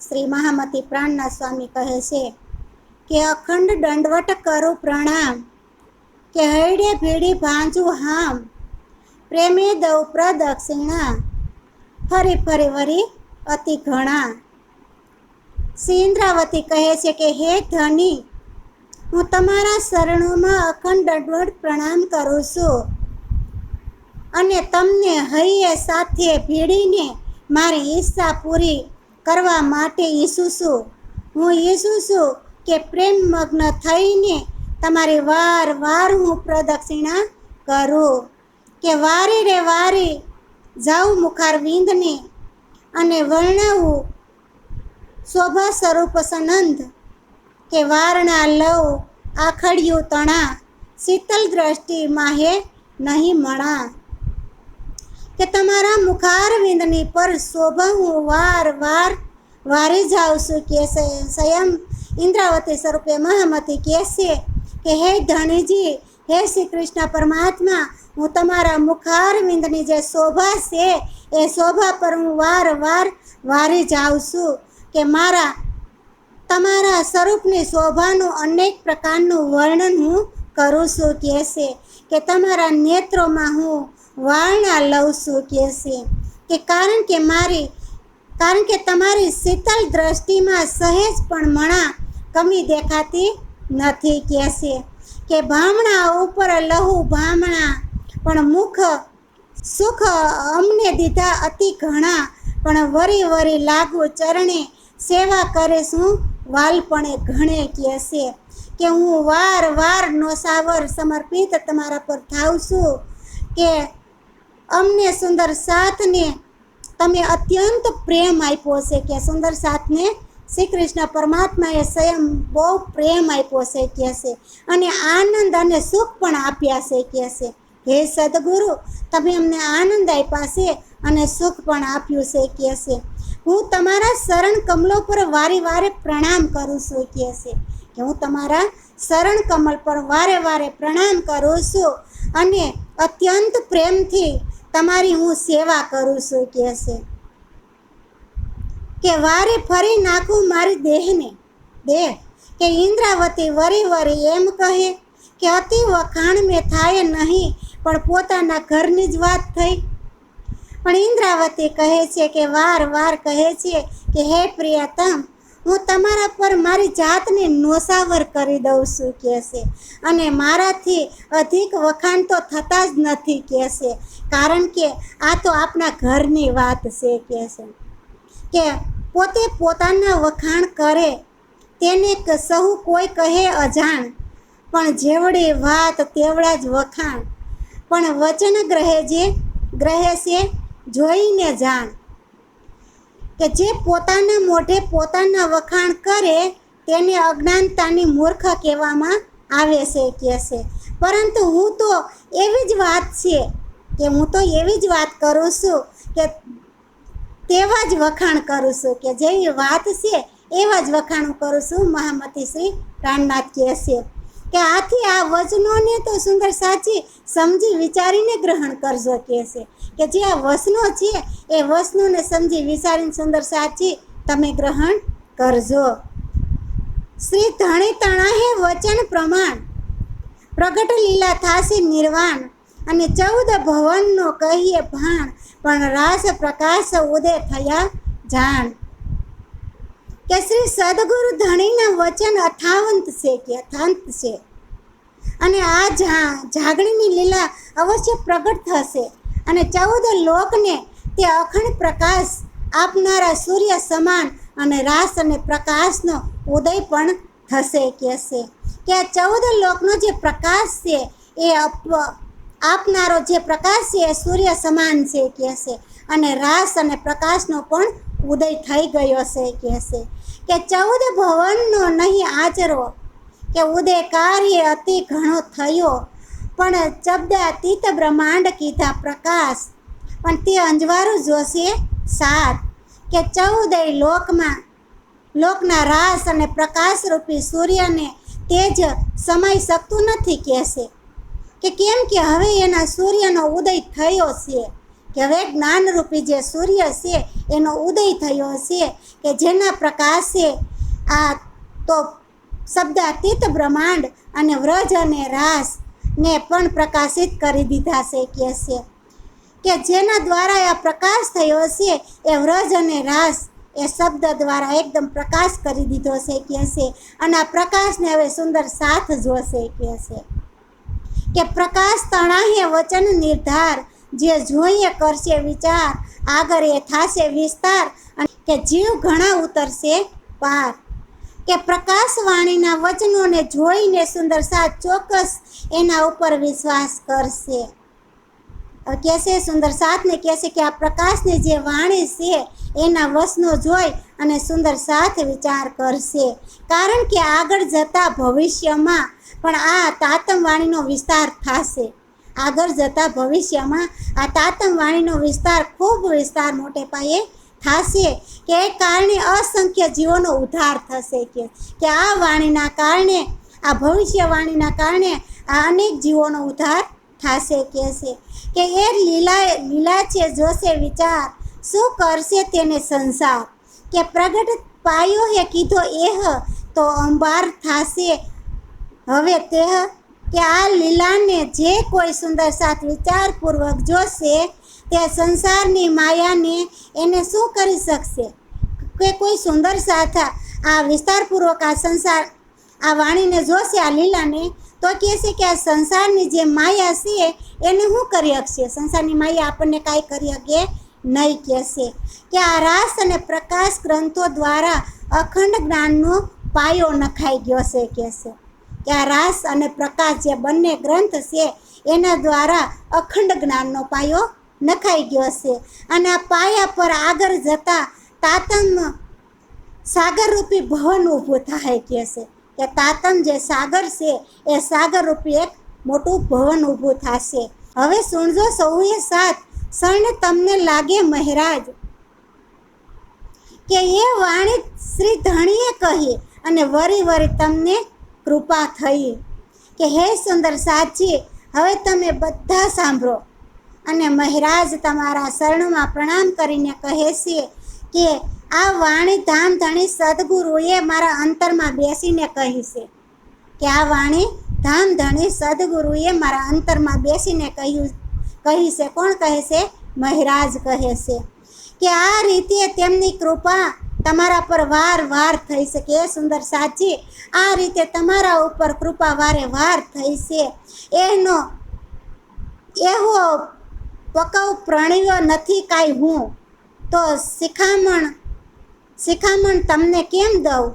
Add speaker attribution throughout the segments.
Speaker 1: શ્રી મહામતી પ્રાણના સ્વામી કહે છે કે અખંડ દંડવટ કરું પ્રણામ, કે હૈડે ભીડી ભાંજુ હામ, પ્રેમે દઉં પ્રદક્ષિણા, ફરી ફરી વરી અતિ ઘણા. શ્રી ઇન્દ્રાવતી કહે છે કે, હે ધની, હું તમારા શરણોમાં અખંડ દંડવટ પ્રણામ કરું છું અને તમને હૈયે સાથે ભીડીને મારી ઈચ્છા પૂરી કરવા માટે ઈચ્છું છું. હું ઈચ્છું છું કે પ્રેમ મગ્ન થઈને તમારી વાર વાર હું પ્રદક્ષિણા કરું. કે વારે રે વારે જાઉં મુખાર વિંદને અને વર્ણવું શોભા સ્વરૂપ સનંદ. કે વારણા લવ આખડિયું તણા, શીતલ દ્રષ્ટિ માહે નહીં મણા. કે તમારા મુખારવિંદની પર શોભા હું વાર વાર વારી જાઉં છું કે સ્વયં ઇન્દ્રાવતી સ્વરૂપે મહામતી કહેશે કે, હે ધણીજી, હે શ્રી કૃષ્ણ પરમાત્મા, હું તમારા મુખારવિંદની જે શોભા છે, એ શોભા પર હું વાર વાર વારી જાઉં છું કે મારા, તમારા સ્વરૂપની શોભાનું અનેક પ્રકારનું વર્ણન હું કરું છું, કહેશે. કે તમારા નેત્રોમાં હું વારણા લઉં છું, કહેશે. કે કારણ કે મારી કારણ કે તમારી શીતલ દ્રષ્ટિમાં સહેજ પણ મણા કમી દેખાતી નથી કે છે કે ભામણા ઉપર લહુ ભામણા, પણ મુખ સુખ અમને દીધા અતિ ઘણા, પણ વરી વરી લાગુ ચરણે સેવા કરે શું? વાલપણે ઘણે કે છે કે હું વાર વાર નોસાવર સમર્પિત તમારા પર થાઉં છું કે અમને સુંદર સાથને તમે અત્યંત પ્રેમ આપ્યો છે કે સુંદર સાથને શ્રી કૃષ્ણ પરમાત્માએ સ્વયં બહુ પ્રેમ આપ્યો છે કે છે અને આનંદ અને સુખ પણ આપ્યા છે કે છે હે સદગુરુ, તમે અમને આનંદ આપ્યા છે અને સુખ પણ આપ્યું છે કે છે હું તમારા શરણ કમલો પર વારે વારે પ્રણામ કરું છું કે છે કે હું તમારા શરણ કમલ પર વારે વારે પ્રણામ કરું છું. અને અત્યંત પ્રેમથી તમારી હું સેવા કરું છું કહેશે કે વારે ફરી નાખું મારી દેહને? દેહ, કે ઇન્દ્રાવતી વરી વરી એમ કહે કે અતિ વખાણ મેં થાય નહીં, પણ પોતાના ઘરની જ વાત થઈ. પણ ઇન્દ્રાવતી કહે છે કે વાર વાર કહે છે કે, હે પ્રિયતમ હું તમારા પર મારી જાતને નોસાવર કરી દઉં છું, કહેશે. અને મારાથી અધિક વખાણ તો થતા જ નથી, કહેશે. કારણ કે આ તો આપણા ઘરની વાત છે, કહેશે. કે પોતે પોતાના વખાણ કરે, તેને સહુ કોઈ કહે અજાણ. પણ જેવડી વાત તેવડા જ વખાણ. પણ વચન ગ્રહે જે ગ્રહે છે, જોઈને જાણ. કે જે પોતાના મોઢે પોતાના વખાણ કરે, તેને અજ્ઞાનતાની મૂર્ખ કહેવામાં આવે છે, કહે છે. પરંતુ હું તો એવી જ વાત છે કે હું તો એવી જ વાત કરું છું કે તેવા જ વખાણ કરું છું કે જેવી વાત છે, એવા જ વખાણ કરું છું, મહામતી શ્રી પ્રાણનાથ કહે છે. કે આથી આ વચનોને તો સુંદર સાચી સમજી વિચારીને ગ્રહણ કરજો કહે છે. કે જે આ વસનો છે, એ વસનોને સમજી વિચારીને સુંદર સાચી તમે ગ્રહણ કરજો. શ્રી ધણી તણાહે વચન પ્રમાણ, પ્રગટ લીલા થાશે નિર્વાણ, અને ચૌદ ભવનનો કહીએ ભાણ, પણ રાસ પ્રકાશ ઉદય થયા જાણ. કે શ્રી સદગુરુ ધણીના વચન અથાવંત છે કે અથાંત છે. અને આ જા, જાગણીની લીલા અવશ્ય પ્રગટ થશે. અને ચૌદ લોકને તે અખંડ પ્રકાશ આપનારા સૂર્ય સમાન અને રાસ અને પ્રકાશનો ઉદય પણ થશે કહેશે. કે આ ચૌદ લોકનો જે પ્રકાશ છે એ આપનારો જે પ્રકાશ છે એ સૂર્ય સમાન છે કહેશે. અને રાસ અને પ્રકાશનો પણ ઉદય થઈ ગયો છે કે છે કે ચૌદ ભવનનો નહીં આચરો કે ઉદય કાર્ય અતિ ઘણો થયો. પણ શબ્દાતીત બ્રહ્માંડ કીધા પ્રકાશ. પણ તે અંજવારું જોશે સાત કે ચૌદય લોકમાં, લોકના રાસ અને પ્રકાશ રૂપી સૂર્યને તેજ સમાઈ શકતું નથી કહેશે. કે કેમ કે હવે એના સૂર્યનો ઉદય થયો છે, કે હવે જ્ઞાનરૂપી જે સૂર્ય છે એનો ઉદય થયો છે કે જેના પ્રકાશે આ તો શબ્દાતીત બ્રહ્માંડ અને વ્રજ અને રાસ ને પણ પ્રકાશિત કરી દીધા છે કે છે કે જેના દ્વારા આ પ્રકાશ થયો છે એ વ્રજ અને રાસ એ શબ્દ દ્વારા એકદમ પ્રકાશ કરી દીધો છે કે છે અને આ પ્રકાશને હવે સુંદર સાથ જોશે કે છે કે પ્રકાશ તણાહે વચન નિર્ધાર, જે જોઈએ કરશે વિચાર આગળ એ થાશે વિસ્તાર અને કે જીવ ઘણા ઉતરશે પાર કે પ્રકાશવાણીના વચનોને જોઈને સુંદર સાથ ચોક્કસ એના ઉપર વિશ્વાસ કરશે. કહેશે, સુંદર સાથને કહેશે કે આ પ્રકાશની જે વાણી છે એના વસનો જોઈ અને સુંદર સાથ વિચાર કરશે. કારણ કે આગળ જતા ભવિષ્યમાં પણ આ તાતમ વાણીનો વિસ્તાર થશે. આગળ જતા ભવિષ્યમાં આ તાતમ વાણીનો વિસ્તાર ખૂબ વિસ્તાર મોટે પાયે થશે કે એ કારણે અસંખ્ય જીવોનો ઉદ્ધાર થશે કે કે આ વાણીના કારણે, આ ભવિષ્યવાણીના કારણે આ અનેક જીવોનો ઉદ્ધાર થશે કે છે કે એ લીલા લીલા છે, જોશે વિચાર, શું કરશે તેને સંસાર? કે પ્રગટ પાયો હે કીધો એહ, તો અંબાર થશે. હવે તે કે આ લીલાને જે કોઈ સુંદર સાથ વિચારપૂર્વક જોશે, તે સંસારની માયાને એને શું કરી શકશે? કે કોઈ સુંદર સાથ આ વિસ્તારપૂર્વક આ સંસાર આ વાણીને જોશે, આ લીલાને, તો કહેશે કે આ સંસારની જે માયા છે, એને શું કરી શકશે સંસારની માયા આપણને કાંઈ કરી શકે નહીં કહેશે. કે આ રાસ અને પ્રકાશ ગ્રંથો દ્વારા અખંડ જ્ઞાનનો પાયો નખાઈ ગયો છે કહેશે કે આ રાસ અને પ્રકાશ જે બંને ગ્રંથ છે, એના દ્વારા અખંડ જ્ઞાનનો પાયો નખાઈ ગયો છે. અને આ પાયા પર આગળ જતા તાતમ સાગરરૂપી ભવન ઊભું થાય કહે છે. કે તાતમ જે સાગર છે, એ સાગરરૂપી એક મોટું ભવન ઊભું થશે. હવે સુણજો સૌએ સાથ. શરણ તમને લાગે મહારાજ? કે એ વાણી શ્રી ધણીએ કહી અને વરી વરી તમને કૃપા થઈ. કે હે સુંદર સાચી, હવે તમે બધા સાંભળો. અને મહારાજ તમારા શરણમાં પ્રણામ કરીને કહે છે કે આ વાણી ધામ ધણી સદગુરુએ મારા અંતરમાં બેસીને કહી છે. કે આ વાણી ધામ ધણી સદગુરુએ મારા અંતરમાં બેસીને કહ્યું, કહી છે. કોણ કહે છે? મહારાજ કહે છે. કે આ રીતે તેમની કૃપા તમારા પર વાર વાર થઈ શકે, એ સુંદર સાચી. આ રીતે તમારા ઉપર કૃપા વારે વાર થઈ છે. એનો, એવો પકવ પ્રણ્યો નથી કાંઈ હું. તો શિખામણ શિખામણ તમને કેમ દઉં?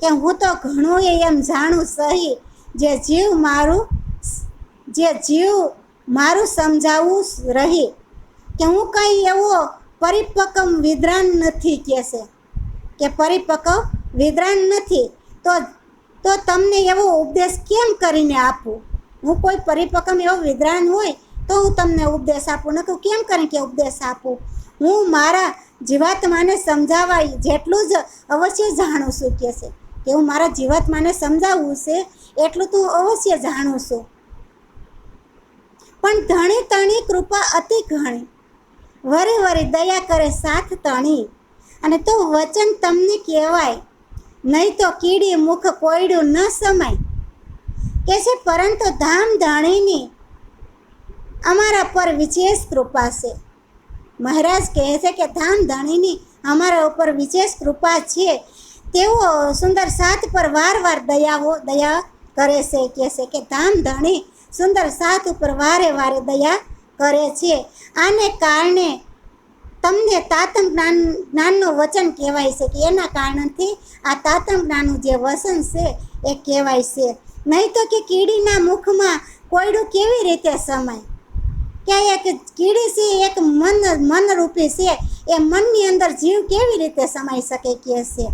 Speaker 1: કે હું તો ઘણું એમ જાણું સહી. જે જીવ મારું, જે જીવ મારું સમજાવવું રહી. કે હું કંઈ એવો પરિપક્વ વિદ્રાન નથી કહેશે કે પરિપક્વ વિદ્રાન નથી. તો તો તમને એવો ઉપદેશ કેમ કરીને આપું? હું કોઈ પરિપક્વ એવો વિદ્રાન હોય, તો હું તમને ઉપદેશ આપું. નકર કેમ કરીને કે ઉપદેશ આપું? હું મારા જીવાત્માને સમજાવવા જેટલું જ અવશ્ય જાણું છું કે છે. કે હું મારા જીવાત્માને સમજાવવું છે, એટલું તો અવશ્ય જાણું છું. પણ ધણી તણી કૃપા અતિ ઘણી. વરે વરે દયા કરે સાથ તણી. અને તો વચન તમને કહેવાય. નહીં તો કીડી મુખ કોયડું ન સમાય. કે છે, પરંતુ ધામ ધણીની અમારા પર વિશેષ કૃપા છે. મહારાજ કહે છે કે ધામ ધાણીની અમારા ઉપર વિશેષ કૃપા છે. તેઓ સુંદર સાથ પર વાર વાર દયાઓ દયા કરે છે. કહે છે કે ધામ ધાણી સુંદર સાથ ઉપર વારે વારે દયા કરે છે. આને કારણે તમને તાતમ જ્ઞાન, જ્ઞાનનું વચન કહેવાય છે કે એના કારણથી આ તાતમ જ્ઞાનનું જે વસન છે એ કહેવાય છે. નહીં તો કે કીડીના મુખમાં કોયડું કેવી રીતે સમાય? કે એક કીડી છે, એક મન, મનરૂપી છે, એ મનની અંદર જીવ કેવી રીતે સમાઈ શકે કે છે?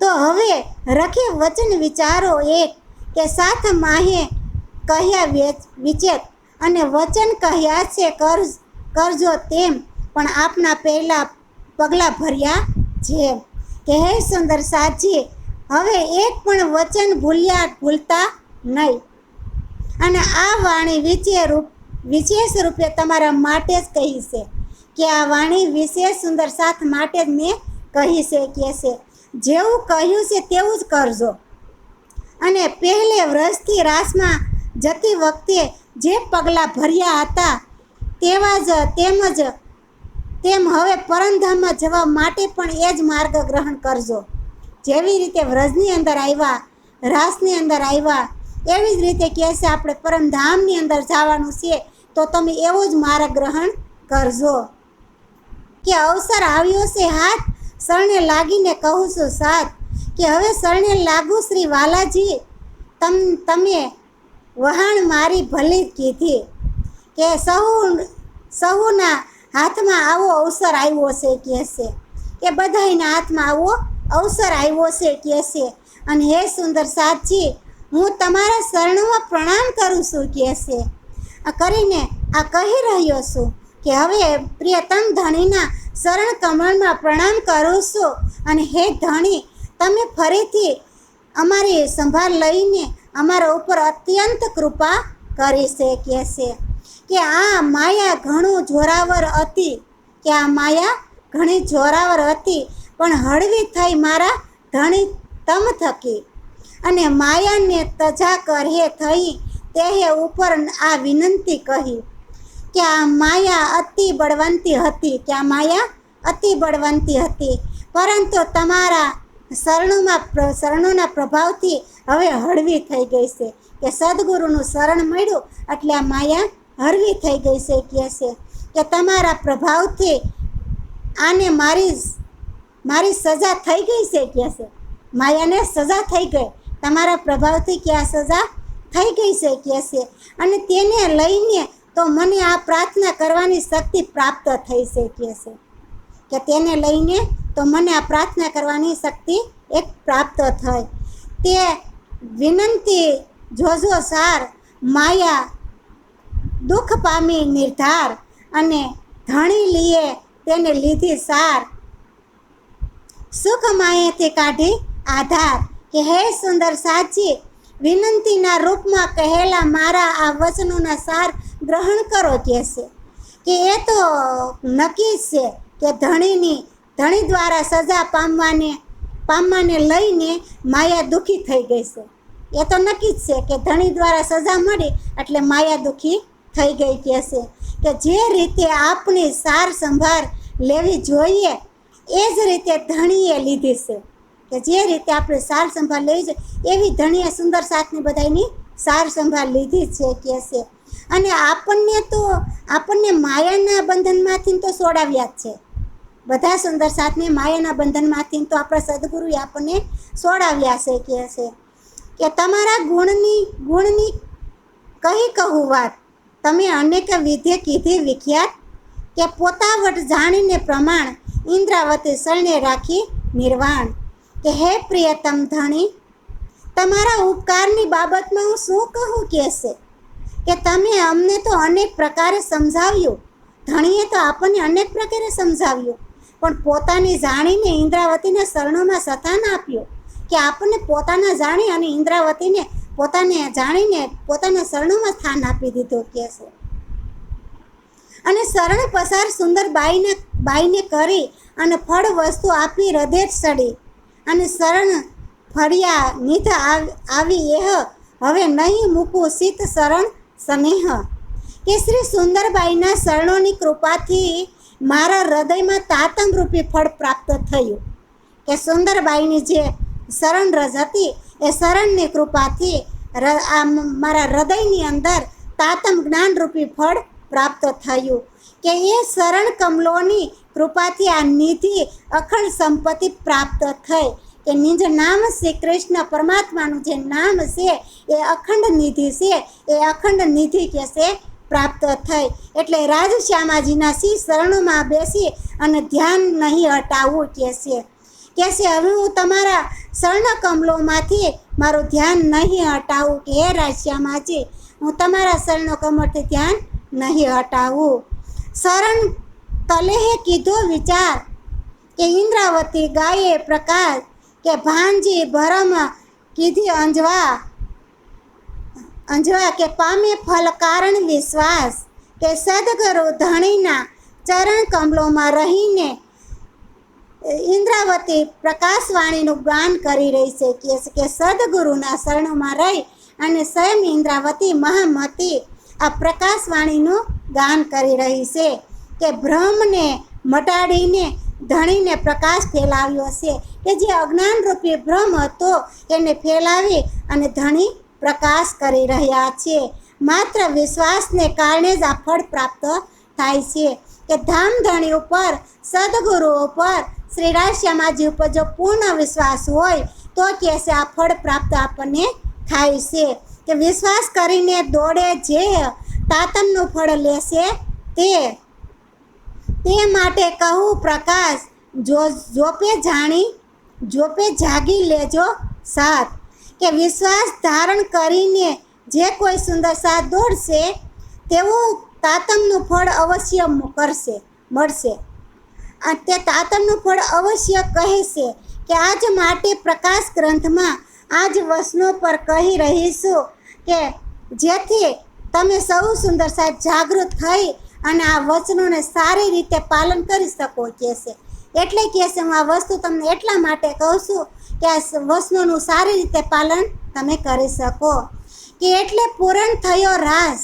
Speaker 1: તો હવે રખે વચન વિચારો એક કે સાથ માહે કહ્યા વેચ- વિચેત અને વચન કહ્યા છે, કર, કરજો તેમ. પણ આપના પહેલા પગલાં ભર્યા જેમ. કે હે સુંદર સાચી હવે એક પણ વચન ભૂલ્યા ભૂલતા નહીં. અને આ વાણી વિચે રૂપ, વિશેષ રૂપે તમારા માટે જ કહી છે. કે આ વાણી વિશેષ સુંદર સાથ માટે જ મેં કહી છે કે છે. જેવું કહ્યું છે તેવું જ કરજો. અને પહેલે વ્રજથી રાસમાં જતી વખતે જે પગલાં ભર્યા હતા, તેવા જ તેમજ તેમ હવે પરમધામમાં જવા માટે પણ એ જ માર્ગ ગ્રહણ કરજો. જેવી રીતે વ્રજની અંદર આવ્યા, રાસની અંદર આવ્યા, એવી જ રીતે કહે છે આપણે પરમધામની અંદર જવાનું છે, તો તમે એવો જ માર્ગ ગ્રહણ કરજો. કે અવસર આવ્યો છે હાથ, શરણે લાગીને કહું છું સાથ. કે હવે શરણે લાગુ શ્રી વાલાજી, તમ, તમે વહાણ મારી ભલી કીધી. કે સહુ, સહુના હાથમાં આવો અવસર આવ્યો છે કહેશે કે બધાયના હાથમાં આવો અવસર આવ્યો છે કહેશે અને હે સુંદર સાચી, હું તમારા શરણમાં પ્રણામ કરું છું કહેશે કરીને આ કહી રહ્યો છું કે હવે પ્રિયતમ ધણીના શરણ કમળમાં પ્રણામ કરું છું. અને હે ધણી, તમે ફરીથી અમારી સંભાળ લઈને અમારા ઉપર અત્યંત કૃપા કરી છે કહેશે કે આ માયા ઘણું જોરાવર હતી. કે આ માયા ઘણી જોરાવર હતી, પણ હળવી થઈ મારા ધણી તમ થકી. અને માયાને તજા કરે થઈ તેહે ઉપર આ વિનંતી કહી. કે આ માયા અતિ બળવંતી હતી, કે આ માયા અતિ બળવંતી હતી. પરંતુ તમારા શરણોમાં શરણોના પ્રભાવથી હવે હળવી થઈ ગઈ છે. કે સદગુરુનું શરણ મળ્યું, એટલે આ માયા હળવી થઈ ગઈ છે, કહે છે કે તમારા પ્રભાવથી આને મારી મારી સજા થઈ ગઈ છે, કહે છે. માયાને સજા થઈ ગઈ. તમારા પ્રભાવથી કે સજા થઈ ગઈ છે, કહે છે. અને તેને લઈને તો મને આ પ્રાર્થના કરવાની શક્તિ પ્રાપ્ત થઈ છે, કહે છે. કે તેને લઈને તો મને આ પ્રાર્થના કરવાની શક્તિ એક પ્રાપ્ત થઈ. તે વિનંતી, જોજો સાર, માયા દુઃખ પામી નિર્ધાર અને ધણી લીએ તેને લીધી સાર. સુખ માયેથી કાઢી આધાર. કે હે સુંદર સાચી, વિનંતીના રૂપમાં કહેલા મારા આ વચનોના સાર ગ્રહણ કરો કહેશે. કે એ તો નક્કી છે કે ધણીની, ધણી દ્વારા સજા પામવાને પામવાને લઈને માયા દુઃખી થઈ ગઈ છે. એ તો નક્કી જ છે કે ધણી દ્વારા સજા મળી, એટલે માયા દુઃખી થઈ ગઈ કહેશે કે જે રીતે આપણી સાર સંભાળ લેવી જોઈએ, એ જ રીતે ધણીએ લીધી છે. કે જે રીતે આપણે સાર સંભાળ લેવી છે એવી ધણીએ સુંદર સાથની બધાની સાર સંભાળ લીધી છે કે છે અને આપણને તો, આપણને માયાના બંધનમાંથી તો છોડાવ્યા જ છે. બધા સુંદર સાથને માયાના બંધનમાંથી તો આપણા સદગુરુએ આપણને છોડાવ્યા છે કે છે કે તમારા ગુણની ગુણની કહી કહું વાત? તમે અનેક વિધે કીધી વિખ્યાત કે પોતાવટ જાણીને પ્રમાણ ઇન્દ્રાવતી શરણે રાખી નિર્વાણ. કે હે પ્રિયતમ ધણી, તમારા ઉપકારની બાબતમાં હું શું કહું કહેશે? કે તમે અમને તો અનેક પ્રકારે સમજાવ્યું. ધણીએ તો આપણને અનેક પ્રકારે સમજાવ્યું. પણ પોતાની જાણીને ઇન્દ્રાવતીને શરણોમાં સથાન આપ્યું કે આપણને પોતાના જાણી અને ઇન્દ્રાવતીને પોતાને જાણીને પોતાના શરણોમાં સ્થાન આપી દીધું કે છે. અને શરણ પસાર સુંદર બાઈને બાઈને કરી અને ફળ વસ્તુ આપી હૃદય સડી. અને શરણ ફળિયા નિધ આવ- આવી એહ, હવે નહીં મૂકું શીત શરણ સ્નેહ. કે શ્રી સુંદરબાઈના શરણોની કૃપાથી મારા હૃદયમાં તાતમ રૂપી ફળ પ્રાપ્ત થયું. કે સુંદરબાઈની જે શરણ રજ હતી એ શરણની કૃપાથી મારા હૃદયની અંદર તાતમ જ્ઞાનરૂપી ફળ પ્રાપ્ત થયું. કે એ શરણ કમલોની કૃપાથી આ નિધિ અખંડ સંપત્તિ પ્રાપ્ત થઈ. કે નિજ નામ શ્રી કૃષ્ણ પરમાત્માનું જે નામ છે, એ અખંડ નિધિ છે, એ અખંડ નિધિ કે છે, પ્રાપ્ત થઈ. એટલે રાજશ્યામાજીના શ્રી શરણોમાં બેસી અને ધ્યાન નહીં હટાવવું કે છે કે છે, હવે હું તમારા શરણ કમલોમાંથી મારું ધ્યાન નહીં હટાવું કે હે રાજશ્યામાજી હું તમારા શરણો કમળથી ધ્યાન નહીં હટાવું. શરણ તલેહે કીધો વિચાર કે ઇન્દ્રાવતી ગાયે પ્રકાશ કે ભાંજી ભરમ કીધી અંજવા. અંજવા કે પામે ફલ કારણ વિશ્વાસ કે સદગુરુ ધણીના ચરણ કમલોમાં રહીને ઇન્દ્રાવતી પ્રકાશવાણીનું ગાન કરી રહી છે છે કે સદગુરુના શરણોમાં રહી અને સ્વયં ઇન્દ્રાવતી મહામતી આ પ્રકાશવાણીનું ગાન કરી રહી છે કે ભ્રમને મટાડીને ધણીને પ્રકાશ ફેલાવ્યો છે કે જે અજ્ઞાનરૂપી ભ્રમ હતો એને ફેલાવી અને ધણી પ્રકાશ કરી રહ્યા છે. માત્ર વિશ્વાસને કારણે જ આ ફળ પ્રાપ્ત થાય છે કે ધામધણી ઉપર, સદગુરુ ઉપર શ્રી રાશ્યામાજી ઉપર જો પૂર્ણ વિશ્વાસ હોય, તો કહેશે આ ફળ પ્રાપ્ત આપણને થાય છે. કે વિશ્વાસ કરીને દોડે જે તાતમનું ફળ લેશે તે. તે માટે કહું પ્રકાશ, જો, જોપે જાણી, જોપે જાગી લેજો સાથ. કે વિશ્વાસ ધારણ કરીને જે કોઈ સુંદર સાથ દોડશે, તેવું તાતમનું ફળ અવશ્ય કરશે, મળશે. તે તાતરનું ફળ અવશ્ય કહેશે કે આજ માટે પ્રકાશ ગ્રંથમાં આજ વસનો પર કહી રહીશું કે જેથી તમે સૌ સુંદર સાહેબ જાગૃત થઈ અને આ વચનોને સારી રીતે પાલન કરી શકો કે છે. એટલે કે છે, હું આ વસ્તુ તમને એટલા માટે કહું છું કે આ વસનોનું સારી રીતે પાલન તમે કરી શકો. કે એટલે પૂરણ થયો રાસ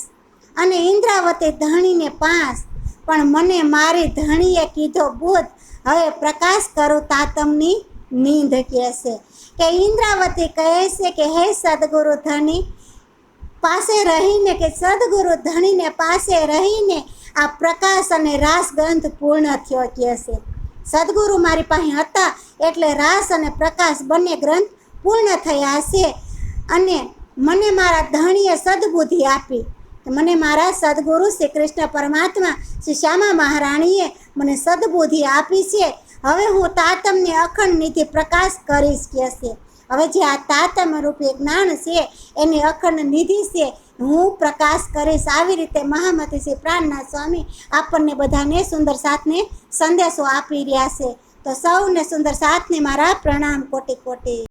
Speaker 1: અને ઇન્દ્રાવતી ધણીને પાસ પણ મને મારી ધણીએ કીધો ભૂત હવે પ્રકાશ કરું તાતમની નીંદ કહેશે. કે ઇન્દ્રાવતી કહે છે કે, હે સદગુરુ ધણી, પાસે રહીને કે સદગુરુ ધણીને પાસે રહીને આ પ્રકાશ અને રાસ ગ્રંથ પૂર્ણ થયો કહેશે. સદગુરુ મારી પાસે હતા એટલે રાસ અને પ્રકાશ બંને ગ્રંથ પૂર્ણ થયા છે અને મને મારા ધણીએ સદબુદ્ધિ આપી. મને મારા સદગુરુ શ્રી કૃષ્ણ પરમાત્મા શ્રી શ્યામા મહારાણીએ મને સદબુદ્ધિ આપી છે. હવે હું તાતમને અખંડ નિધિ પ્રકાશ કરીશ કે છે. હવે જે આ તાતમ રૂપે જ્ઞાન છે, એની અખંડ નિધિ છે, હું પ્રકાશ કરીશ. આવી રીતે મહામતી શ્રી પ્રાણનાથ સ્વામી આપણને બધાને સુંદર સાથને સંદેશો આપી રહ્યા છે. તો સૌને સુંદર સાથને મારા પ્રણામ કોટી કોટી.